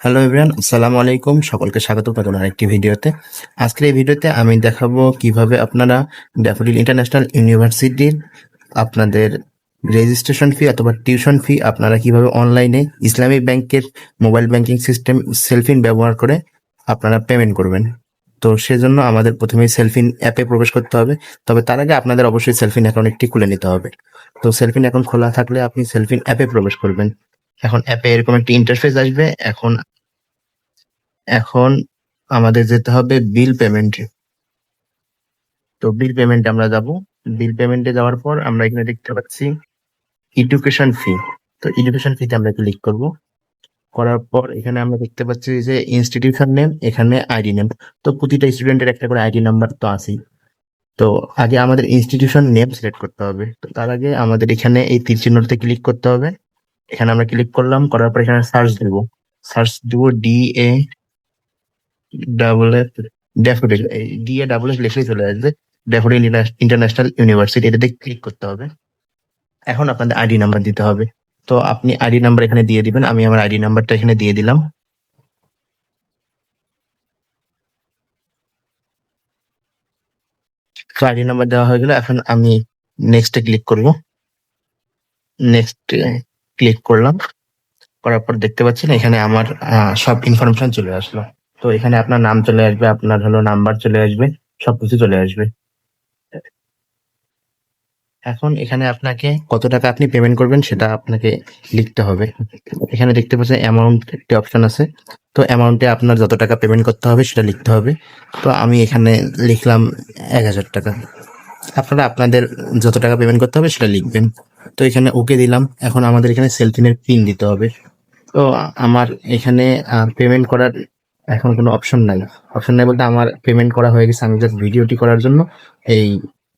Hello everyone আসসালামু আলাইকুম। সকলকে স্বাগত নতুন আরেকটি ভিডিওতে। আজকের এই ভিডিওতে আমি দেখাবো কীভাবে আপনারা ড্যাফোডিল ইন্টারন্যাশনাল ইউনিভার্সিটির আপনাদের রেজিস্ট্রেশন ফি অথবা টিউশন ফি আপনারা কীভাবে অনলাইনে ইসলামিক ব্যাংকের মোবাইল ব্যাংকিং সিস্টেম সেলফিন ব্যবহার করে আপনারা পেমেন্ট করবেন। তো সেজন্য আমাদের প্রথমে সেলফিন অ্যাপে প্রবেশ করতে হবে। তবে তার আগে আপনাদের অবশ্যই সেলফিন অ্যাকাউন্ট একটি খুলে নিতে হবে। তো সেলফিন অ্যাকাউন্ট খোলা থাকলে আপনি সেলফিন অ্যাপে প্রবেশ করবেন। এখন অ্যাপে এরকম একটি ইন্টারফেস আসবে। এখন এখন আমাদের যেতে হবে বিল পেমেন্টে তো বিল পেমেন্ট আমরা যাব। বিল পেমেন্টে যাওয়ার পর আমরা এখানে দেখতে পাচ্ছি এডুকেশন ফি তো এডুকেশন ফিতে আমরা ক্লিক করব। করার পর এখানে আমরা দেখতে পাচ্ছি যে ইনস্টিটিউশন নেম এখানে আইডি নেম তো প্রতিটা স্টুডেন্টের একটা করে আইডি নাম্বার তো আছেই। তো আগে আমাদের ইনস্টিটিউশন নেম সিলেক্ট করতে হবে। তো তার আগে আমাদের এখানে এই তীর চিহ্নটাতে ক্লিক করতে হবে। এখানে আমরা ক্লিক করলাম, করার পর এখানে সার্চ দেব। Search Dev D A double F daffodil double F লিখলেই চলে আসবে। ড্যাফোডিল ইন্টারন্যাশনাল ইউনিভার্সিটি এটাতে ক্লিক করতে হবে। এখন আপনাদের আইডি নাম্বার দিতে হবে। তো আপনি আইডি নাম্বার এখানে দিয়ে দিবেন, আমি আমার আইডি নাম্বারটা এখানে দিয়ে দিলাম। আইডি নাম্বার দেওয়া হয়ে গেলে, এখন আমি নেক্সটে ক্লিক করব। নেক্সট ক্লিক করলাম। করার পর দেখতে পাচ্ছেন, এখানে আমার সব ইনফরমেশন চলে আসলো। তো এখানে আপনার নাম চলে আসবে, আপনার হলো নাম্বার চলে আসবে, সবকিছু চলে আসবে। এখন এখানে আপনাকে কত টাকা আপনি পেমেন্ট করবেন সেটা আপনাকে লিখতে হবে। এখানে দেখতে পাচ্ছেন অ্যামাউন্ট একটি অপশন আছে। তো অ্যামাউন্টে আপনার যত টাকা পেমেন্ট করতে হবে সেটা লিখতে হবে। তো আমি এখানে লিখলাম এক হাজার টাকা। আপনারা আপনাদের যত টাকা পেমেন্ট করতে হবে সেটা লিখবেন। তো এখানে ওকে দিলাম। এখন আমাদের এখানে সেলফিনের পিন দিতে হবে। তো আমার এখানে পেমেন্ট করার এখন কোনো অপশন নাই। অপশন নাই বলতে আমার পেমেন্ট করা হয়ে গেছে, আমি জাস্ট ভিডিওটি করার জন্য। এই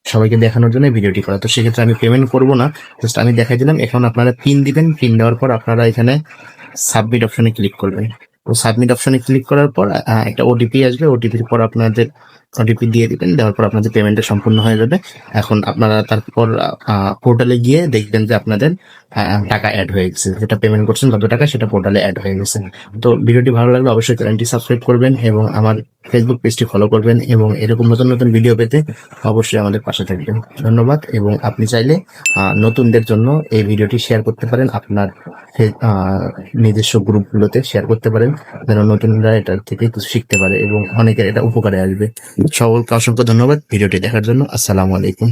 সবাইকে দেখানোর জন্য ভিডিওটি করা। তো সেক্ষেত্রে আমি পেমেন্ট করব না জাস্ট আমি দেখাই দিলাম। এখন আপনারা পিন দিবেন পিন দেওয়ার পর আপনারা এখানে সাবমিট অপশনে ক্লিক করবেন। তো সাবমিট অপশনে ক্লিক করার পর একটা ওটিপি আসবে। ওটিপির পর আপনাদের ওটিপি দিয়ে দিবেন, দেওয়ার পর আপনাদের পেমেন্টটা সম্পূর্ণ হয়ে যাবে। এখন আপনারা তারপর পোর্টালে গিয়ে দেখবেন যে আপনাদের টাকা অ্যাড হয়ে গেছে। যেটা পেমেন্ট করছেন কত টাকা, সেটা পোর্টালে অ্যাড হয়ে গেছে। তো ভিডিওটি ভালো লাগলে অবশ্যই চ্যানেলটি সাবস্ক্রাইব করবেন এবং আমার ফেসবুক পেজটি ফলো করবেন এবং এরকম নতুন নতুন ভিডিও পেতে অবশ্যই আমাদের পাশে থাকবেন। ধন্যবাদ এবং আপনি চাইলে নতুনদের জন্য এই ভিডিওটি শেয়ার করতে পারেন। আপনার নিজস্ব গ্রুপগুলোতে শেয়ার করতে পারেন। যেন নতুনরা এটার থেকে কিছু শিখতে পারে এবং অনেকের এটা উপকারে আসবে। সকলকে অসংখ্য ধন্যবাদ। ভিডিওটি দেখার জন্য আসসালামু আলাইকুম।